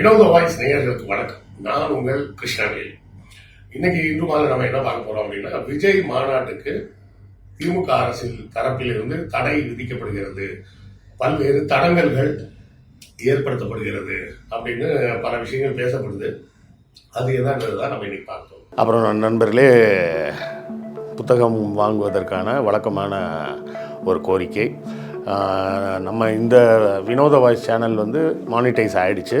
வினோத வாய்ஸ் நேயர்களுக்கு வணக்கம். நான் உங்கள் கிருஷ்ணவேல். இன்னைக்கு இன்று மாதம் நம்ம என்ன பார்க்க போறோம் அப்படின்னா விஜய் மாநாட்டுக்கு திமுக அரசின் தரப்பில் இருந்து தடை விதிக்கப்படுகிறது. பல்வேறு தடங்கல்கள் ஏற்படுத்தப்படுகிறது அப்படின்னு பல விஷயங்கள் பேசப்படுது. அது தான் நம்ம இன்னைக்கு பார்த்தோம் அப்புறம் நண்பர்களே புத்தகம் வாங்குவதற்கான வழக்கமான ஒரு கோரிக்கை. நம்ம இந்த வினோத வாய்ஸ் சேனல் வந்து மானிட்டைஸ் ஆகிடுச்சு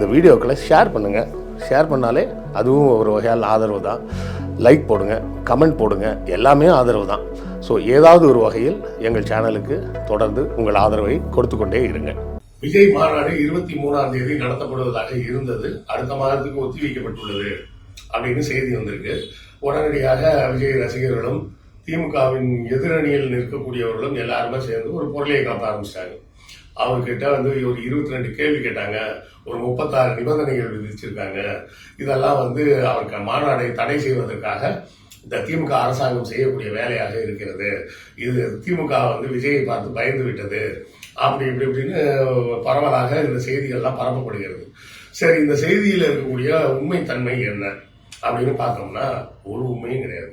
இந்த வீடியோக்களை ஷேர் பண்ணுங்கள் ஷேர் பண்ணாலே அதுவும் ஒரு வகையால் ஆதரவு தான். லைக் போடுங்க கமெண்ட் போடுங்க எல்லாமே ஆதரவு தான். ஸோ ஏதாவது ஒரு வகையில் எங்கள் சேனலுக்கு தொடர்ந்து உங்கள் ஆதரவை கொடுத்து கொண்டே இருங்க விஜய் மாநாடு இருபத்தி மூணாம் தேதி நடத்தப்படுவதாக இருந்தது. அடுத்த மாதத்துக்கு ஒத்திவைக்கப்பட்டுள்ளது அப்படின்னு செய்தி வந்திருக்கு. உடனடியாக விஜய் ரசிகர்களும் திமுகவின் எதிரணியில் நிற்கக்கூடியவர்களும் எல்லாருமே சேர்ந்து ஒரு பொருளையை காப்ப ஆரம்பிச்சிட்டாங்க. அவர்கிட்ட வந்து ஒரு இருபத்தி ரெண்டு கேள்வி கேட்டாங்க. ஒரு முப்பத்தாறு நிபந்தனைகள் விதிச்சிருக்காங்க. இதெல்லாம் வந்து அவருக்கு மாநாடை தடை செய்வதற்காக இந்த திமுக அரசாங்கம் செய்யக்கூடிய வேலையாக இருக்கிறது. இது திமுக வந்து விஜயை பார்த்து பயந்து விட்டது. அப்படி இப்படி இப்படின்னு பரவலாக இந்த செய்திகள்லாம் பரப்பப்படுகிறது. சரி இந்த செய்தியில் இருக்கக்கூடிய உண்மைத்தன்மை என்ன அப்படின்னு பார்த்தோம்னா ஒரு உண்மையும் கிடையாது.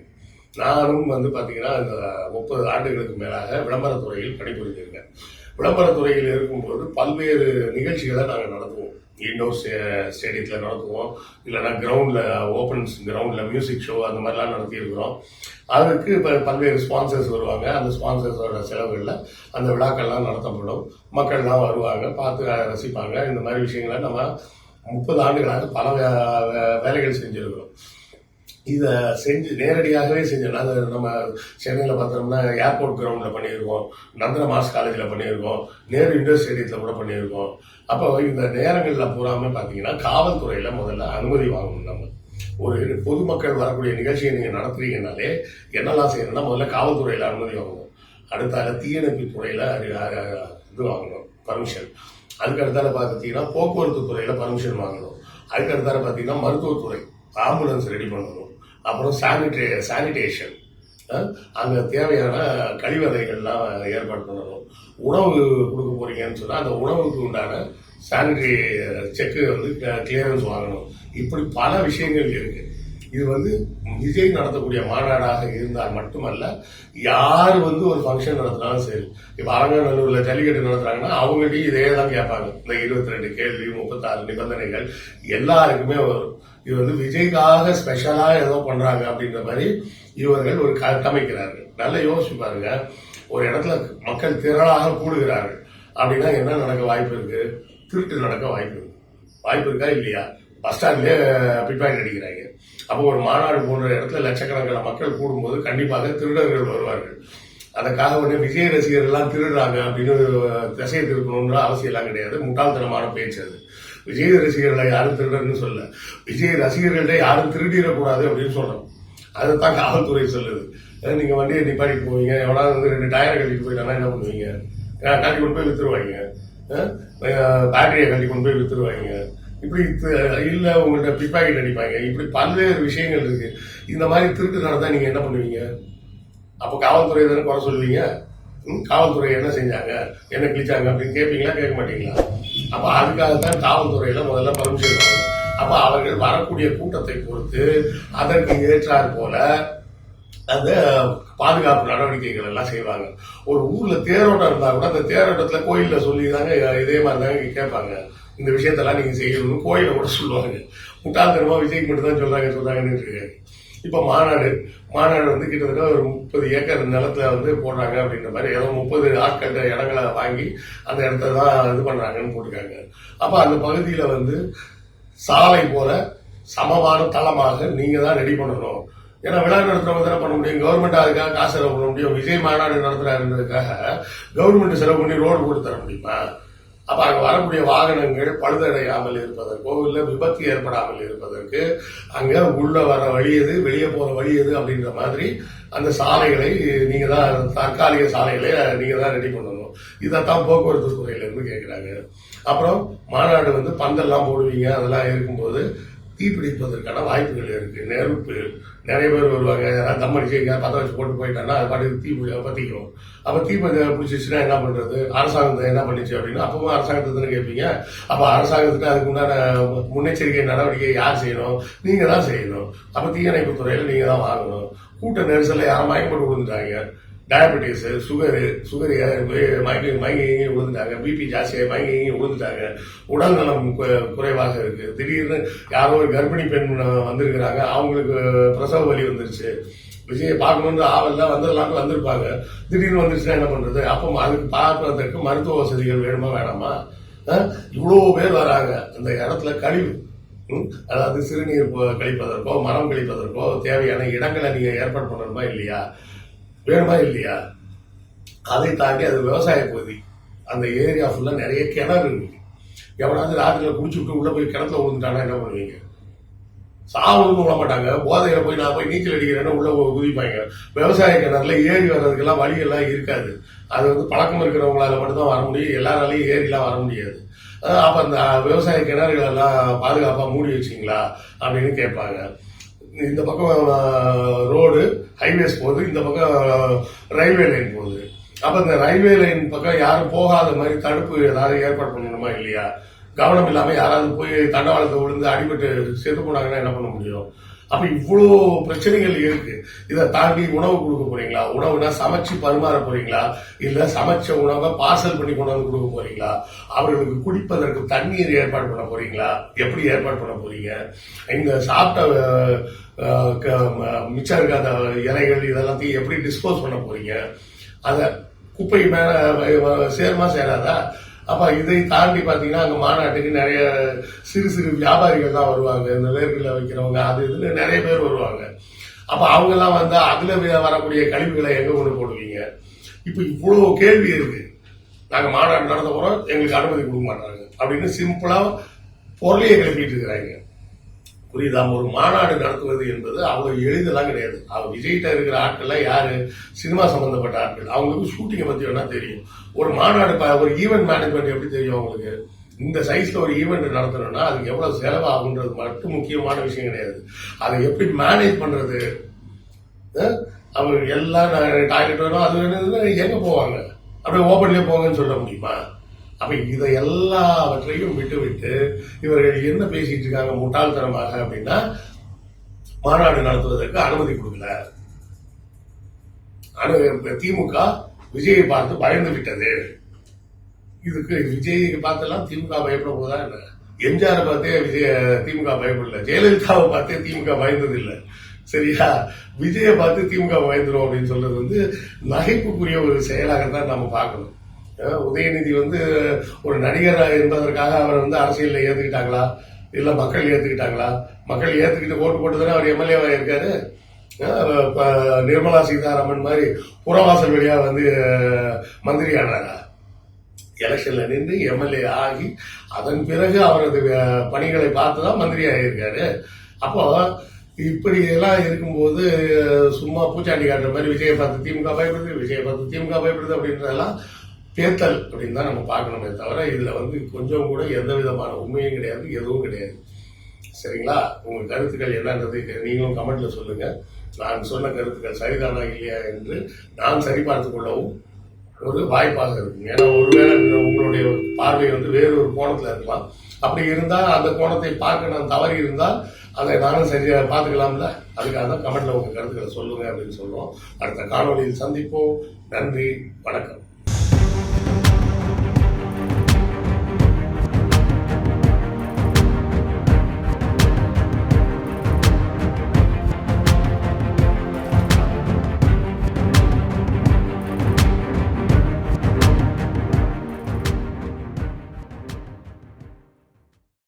நானும் வந்து பார்த்தீங்கன்னா இந்த முப்பது ஆண்டுகளுக்கு மேலாக விளம்பரத்துறையில் பணிபுரிஞ்சிருக்கேன் விளம்பரத்துறையில் இருக்கும்போது பல்வேறு நிகழ்ச்சிகளை நாங்கள் நடத்துவோம். இண்டோர் ஸ்டேடியத்தில் eh, நடத்துவோம். இல்லைன்னா கிரவுண்டில் ஓப்பன்ஸ் கிரவுண்டில் மியூசிக் ஷோ அந்த மாதிரிலாம் நடத்தியிருக்கிறோம். அதுக்கு இப்போ பல்வேறு ஸ்பான்சர்ஸ் வருவாங்க. அந்த ஸ்பான்சர்ஸோட செலவுகளில் அந்த விழாக்கள்லாம் நடத்தப்படும். மக்கள்லாம் வருவாங்க பார்த்து ரசிப்பாங்க. இந்த மாதிரி விஷயங்களை நம்ம முப்பது ஆண்டுகளாக பல வே- வேலைகள் செஞ்சுருக்கிறோம். இதை செஞ்சு நேரடியாகவே செஞ்சோம் நாங்கள் நம்ம சென்னையில் பார்த்தோம்னா ஏர்போர்ட் கிரவுண்டில் பண்ணியிருக்கோம் நந்தன மாஸ் காலேஜில் பண்ணியிருக்கோம் நேரு இண்டோர் ஸ்டேடியத்தில் கூட பண்ணியிருக்கோம். அப்போ இந்த நேரங்களில் பூராமே பார்த்தீங்கன்னா காவல்துறையில் முதல்ல அனுமதி வாங்கணும் நம்ம. ஒரு பொதுமக்கள் வரக்கூடிய நிகழ்ச்சியை நீங்கள் நடத்துறீங்கனாலே என்னெல்லாம் செய்யணும்னா முதல்ல காவல்துறையில் அனுமதி வாங்கணும். அடுத்தால தீயணைப்பு துறையில் இது வாங்கணும் பர்மிஷன் அதுக்கு அடுத்தால பார்த்தீங்கன்னா போக்குவரத்து துறையில் பர்மிஷன் வாங்கணும். அதுக்கடுத்தால பார்த்தீங்கன்னா மருத்துவத்துறை ஆம்புலன்ஸ் ரெடி பண்ணணும். அப்புறம் சானிடே சானிடேஷன் அங்கே தேவையான கழிவறைகள்லாம் ஏற்பாடு பண்ணணும். உணவு கொடுக்க போகிறீங்கன்னு சொன்னால் அந்த உணவுக்கு உண்டான சானிடரி செக்கு வந்து கிளியரன்ஸ் வாங்கணும். இப்படி பல விஷயங்கள் இருக்கு. இது வந்து விஜய் நடத்தக்கூடிய மாநாடாக இருந்தால் மட்டுமல்ல யார் வந்து ஒரு ஃபங்க்ஷன் நடத்தினாலும் சரி இப்போ அரங்கநல்லூரில் ஜல்லிக்கட்டு நடத்துறாங்கன்னா அவங்ககிட்டயும் இதே தான் கேட்பாங்க. இந்த இருபத்தி ரெண்டு கேள்வி முப்பத்தாறு நிபந்தனைகள் எல்லாருக்குமே வரும். இது வந்து விஜய்க்காக ஸ்பெஷலாக ஏதோ பண்ணுறாங்க அப்படின்ற மாதிரி இவர்கள் ஒரு கட்டமைக்கிறார்கள். நல்லா யோசிச்சு பாருங்க. ஒரு இடத்துல மக்கள் திரளாக கூடுகிறார்கள். அப்படின்னா என்ன நடக்க வாய்ப்பு இருக்கு? திருட்டு நடக்க வாய்ப்பு இருக்கு. வாய்ப்பு இருக்கா இல்லையா? பஸ் ஸ்டாண்ட்லேயே பிட்பாக்கெட் அடிக்கிறாங்க. அப்போ ஒரு மாநாடு போன்ற இடத்துல லட்சக்கணக்கான மக்கள் கூடும்போது கண்டிப்பாக திருடர்கள் வருவார்கள். அதுக்காக உடனே விஜய் ரசிகர்கள்லாம் திருடுறாங்க அப்படின்னு திசையை திருக்கணும்னு அவசியம் எல்லாம் கிடையாது. முட்டாள்தனமான பேச்சு அது. விஜய் ரசிகர்களை யாரும் திருடன்னு சொல்ல விஜய் ரசிகர்கள்ட்ட யாரும் திருடிடக்கூடாது அப்படின்னு சொல்றோம். அதைத்தான் காவல்துறை சொல்லுது. நீங்கள் நீங்க வண்டியை நிப்பாட்டி போவீங்க. எவனாவது வந்து ரெண்டு டயரை கட்டிட்டு போயிட்டாங்கன்னா என்ன பண்ணுவீங்க? கட்டி கொண்டு போய் வித்துருவாங்க. பேட்டரியை கட்டி கொண்டு போய் வித்துருவாங்க. இப்படி இல்லை உங்கள்கிட்ட பிப்பாக்கெட் அடிப்பாங்க. இப்படி பல்வேறு விஷயங்கள் இருக்கு. இந்த மாதிரி திருட்டு நடந்தால் நீங்கள் என்ன பண்ணுவீங்க? அப்போ காவல்துறை தானே குறை சொல்லுவீங்க? ம், காவல்துறை என்ன செஞ்சாங்க? என்ன கிழிச்சாங்க அப்படின்னு கேட்பீங்களா கேட்க மாட்டீங்களா? அப்ப அதுக்காகத்தான் காவல்துறையில முதல்ல பர்மிஷன் வாங்கணும். அப்ப அவர்கள் வரக்கூடிய கூட்டத்தை பொறுத்து அதற்கு ஏற்றாற் போல அந்த பாதுகாப்பு நடவடிக்கைகள் எல்லாம் செய்வாங்க. ஒரு ஊர்ல தேரோட்டம் இருந்தா கூட அந்த தேரோட்டத்துல கோயில்ல சொல்லி தாங்க இதே மாதிரி தாங்க கேட்பாங்க. இந்த விஷயத்தெல்லாம் நீங்க செய்யணும்னு கோயில கூட சொல்லுவாங்க. முட்டாள்தனமா விஜய்க்கு மட்டும் தான் சொல்றாங்க சொல்றாங்கன்னு இருக்காங்க இப்போ மாநாடு மாநாடு வந்து கிட்டத்தட்ட ஒரு முப்பது ஏக்கர் நிலத்துல வந்து போடுறாங்க அப்படின்ற மாதிரி ஏதோ முப்பது ஆட்கள் இடங்களை வாங்கி அந்த இடத்த தான் இது பண்ணுறாங்கன்னு போட்டிருக்காங்க. அப்போ அந்த பகுதியில் வந்து சாலை போல சமமான தளமாக நீங்கள் தான் ரெடி பண்ணணும். ஏன்னா விழா நடத்துறவங்க தானே பண்ண முடியும். கவர்மெண்ட் அதுக்காக காசு செலவு பண்ண முடியும். விஜய் மாநாடு நடத்துறாருன்றதுக்காக கவர்மெண்ட் செலவு பண்ணி ரோடு போட்டு தர முடியுமா? அப்ப அங்க வரக்கூடிய வாகனங்கள் பழுதடையாமல் இருப்பதற்கோ இல்ல விபத்து ஏற்படாமல் இருப்பதற்கு அங்க உள்ள வர வழி எது வெளியே போற வழி எது அப்படின்ற மாதிரி அந்த சாலைகளை நீங்க தான் தற்காலிக சாலைகளை நீங்க தான் ரெடி பண்ணணும். இதைத்தான் போக்குவரத்து துறையில இருந்து கேட்கிறாங்க அப்புறம் மாநாடு வந்து பந்தெல்லாம் போடுவீங்க அதெல்லாம் இருக்கும்போது தீப்பிடிப்பதற்கான வாய்ப்புகள் இருக்கு. நெருப்பு நிறைய பேர் வருவாங்க. யாராவது தம் அடிச்சு எங்கேயாவது வச்சு போட்டு போயிட்டாங்கன்னா அது பாட்டுக்கு தீ பி- பத்திக்கும் அப்போ தீ பத்தி பிடிச்சிச்சுன்னா என்ன பண்ணுறது அரசாங்கத்தை என்ன பண்ணிச்சு அப்படின்னு அப்பவும் அரசாங்கத்தை தானே கேட்பீங்க அப்போ அரசாங்கத்துக்கு அதுக்கு உண்டான முன்னெச்சரிக்கை நடவடிக்கை யார் செய்யணும்? நீங்கள் தான் செய்யணும். அப்போ தீயணைப்பு துறையில் நீங்கள் தான் வாங்கணும். கூட்ட நெரிசலில் யாரும் மயக்கம் விழுந்துட்டாங்க. டயபெட்டிஸ் சுகரு சுகர் மயங்கி மயங்கி விழுந்துட்டாங்க. பிபி ஜாஸ்தியாக மயங்கி விழுந்துட்டாங்க. உடல் நலம் குறைவாக இருக்கு. திடீர்னு யாரோ ஒரு கர்ப்பிணி பெண் வந்திருக்கிறாங்க. அவங்களுக்கு பிரசவ வலி வந்துருச்சு. விஜயை பார்க்கணுன்ற ஆவல்லாம் வந்துடலாம்னு வந்திருப்பாங்க. திடீர்னு வந்துருச்சுன்னா என்ன பண்றது? அப்போ அதுக்கு பார்க்கறதுக்கு மருத்துவ வசதிகள் வேணுமா வேணாமா? இவ்வளோ பேர் வராங்க. அந்த இடத்துல கழிவு. அதாவது சிறுநீர் கழிப்பதற்கோ மரம் கழிப்பதற்கோ தேவையான இடங்களை நீங்கள் ஏற்பாடு பண்ணணுமா இல்லையா? வேணுமா இல்லையா? அதை தாண்டி அது விவசாய பகுதி. அந்த ஏரியா ஃபுல்லாக நிறைய கிணறு இருக்கு எவனாவது ராத்திரியில் குடிச்சு விட்டு உள்ளே போய் கிணத்துல விழுந்துட்டானா என்ன பண்ணுவீங்க? சாவணும்னு விட மாட்டாங்க. போதையில போய் நான் போய் நீச்சல் அடிக்கிறேன்னா உள்ளே குதிப்பாங்க. விவசாய கிணறுல ஏறி வர்றதுக்கெல்லாம் வழியெல்லாம் இருக்காது. அது வந்து பழக்கம் இருக்கிறவங்களால மட்டும்தான் வர முடியும். எல்லாராலையும் ஏறிலாம் வர முடியாது. அப்போ அந்த விவசாய கிணறுகளெல்லாம் பாதுகாப்பாக மூடி வச்சிங்களா? அப்படின்னு கேட்பாங்க. இந்த பக்கம் ரோடு ஹைவேஸ் போகுது இந்த பக்கம் ரயில்வே லைன் போகுது. அப்போ இந்த ரயில்வே லைன் பக்கம் யாரும் போகாத மாதிரி தடுப்பு ஏதாவது ஏற்பாடு பண்ணணுமா இல்லையா? கவனம் இல்லாமல் யாராவது போய் தண்டவாளத்தை விழுந்து அடிபட்டு செத்து போனாங்கன்னா என்ன பண்ண முடியும்? அப்ப இவ்வளோ பிரச்சனைகள் இருக்கு. இதை தாண்டி உணவு கொடுக்க போறீங்களா? உணவுனா சமைச்சு பரிமாற போறீங்களா? இல்ல சமைச்ச உணவை பார்சல் பண்ணி கொண்டு வந்து கொடுக்க போறீங்களா? அவர்களுக்கு குடிப்பதற்கு தண்ணீர் ஏற்பாடு பண்ண போறீங்களா? எப்படி ஏற்பாடு பண்ண போறீங்க? இந்த சாப்பிட்ட ம- மிச்சம் இருக்காத இலைகள் இதெல்லாத்தையும் எப்படி டிஸ்போஸ் பண்ண போறீங்க? அத குப்பை மேல வ- சேருமா சேராதா? அப்ப இதை தாண்டி பாத்தீங்கன்னா அங்க மாநாட்டுக்கு நிறைய சிறு சிறு வியாபாரிகள் தான் வருவாங்க. இந்த வேர்களில் வைக்கிறவங்க அது இதுல நிறைய பேர் வருவாங்க. அப்ப அவங்க எல்லாம் வந்து அதுல வரக்கூடிய கழிவுகளை எங்க கொண்டு போடுவீங்க? இப்ப இவ்வளவு கேள்வி இருக்கு. நாங்க மாநாடு நடந்த போறோம் எங்களுக்கு அனுமதி கொடுக்க மாட்டாங்க. அப்படின்னு சிம்பிளா பொருளையே கிளப்பிட்டு இருக்கிறாங்க. புரியுதா? ஒரு மாநாடு நடத்துவது என்பது அவ்வளவு எளிதெல்லாம் கிடையாது. அவங்க விஜய்கிட்ட இருக்கிற ஆட்கள்லாம் யாரு? சினிமா சம்பந்தப்பட்ட ஆட்கள். அவங்களுக்கு ஷூட்டிங்கை பத்தி வேணா தெரியும். ஒரு மாநாடு ப- ஒரு ஈவெண்ட் மேனேஜ்மெண்ட் எப்படி தெரியும் அவங்களுக்கு? இந்த சைஸ்ல ஒரு ஈவெண்ட் நடத்தணும்னா அதுக்கு எவ்வளவு செலவு ஆகுன்றது மட்டும் முக்கியமான விஷயம் கிடையாது. அதை எப்படி மேனேஜ் பண்றது? அவங்க எல்லாம் டாய்லெட் வேணும் அது வேணும் எங்க போவாங்க? அப்படியே ஓப்பன்லேயே போங்கன்னு சொல்ல முடியுமா? அப்ப இதை எல்லாவற்றையும் விட்டு விட்டு இவர்கள் என்ன பேசிட்டு இருக்காங்க முட்டாள்தனமாக அப்படின்னா மாநாடு நடத்துவதற்கு அனுமதி கொடுக்கல. திமுக விஜயை பார்த்து பயந்து விட்டது. இதுக்கு விஜயை பார்த்தெல்லாம் திமுக பயப்பட போதா என்ன? எம்ஜிஆரை பார்த்தே விஜய திமுக பயப்படல. ஜெயலலிதாவை பார்த்தே திமுக பயந்தது இல்லை சரியா? விஜயை பார்த்து திமுக பயந்துடும் அப்படின்னு சொல்றது வந்து நகைப்புக்குரிய ஒரு செயலாக தான் நம்ம பார்க்கணும். உதயநிதி வந்து ஒரு நடிகர் என்பதற்காக அவர் வந்து அரசியலில் ஏற்றுக்கிட்டாங்களா இல்ல மக்கள் ஏத்துக்கிட்டாங்களா? மக்கள் ஏத்துக்கிட்டு ஓட்டு போட்டு தானே அவர் எம்எல்ஏவா இருக்காரு? நிர்மலா சீதாராமன் மாதிரி புறவாசல் வழியா வந்து மந்திரி ஆனாரா? எலெக்ஷன்ல நின்று எம்எல்ஏ ஆகி அதன் பிறகு அவரது பணிகளை பார்த்து தான் மந்திரி ஆகியிருக்காரு அப்போ இப்படி எல்லாம் இருக்கும்போது சும்மா பூச்சாண்டி காட்டுற மாதிரி விஜயை பார்த்து திமுக பயப்படுது விஜயை பார்த்து திமுக பயப்படுது அப்படின்றதெல்லாம் தேர்தல் அப்படின்னு தான் நம்ம பார்க்கணுமே தவிர இதில் வந்து கொஞ்சம் கூட எந்த விதமான உண்மையும் கிடையாது எதுவும் கிடையாது. சரிங்களா? உங்கள் கருத்துக்கள் என்னன்றது நீங்களும் கமெண்ட்டில் சொல்லுங்கள் நான் சொன்ன கருத்துக்கள் சரிதானா இல்லையா என்று நான் சரிபார்த்து கொள்ளவும் ஒரு வாய்ப்பாக இருக்கும். ஏன்னா ஒருவேளை உங்களுடைய பார்வை வந்து வேறு ஒரு கோணத்தில் இருக்கலாம். அப்படி இருந்தால் அந்த கோணத்தை பார்க்க நான் தவறி இருந்தால் அதை நானும் சரியாக பார்த்துக்கலாம்ல? அதுக்காக தான் கமெண்ட்டில் உங்கள் கருத்துக்களை சொல்லுங்கள் அப்படின்னு சொல்றோம். அடுத்த காணொலியில் சந்திப்போம். நன்றி. வணக்கம்.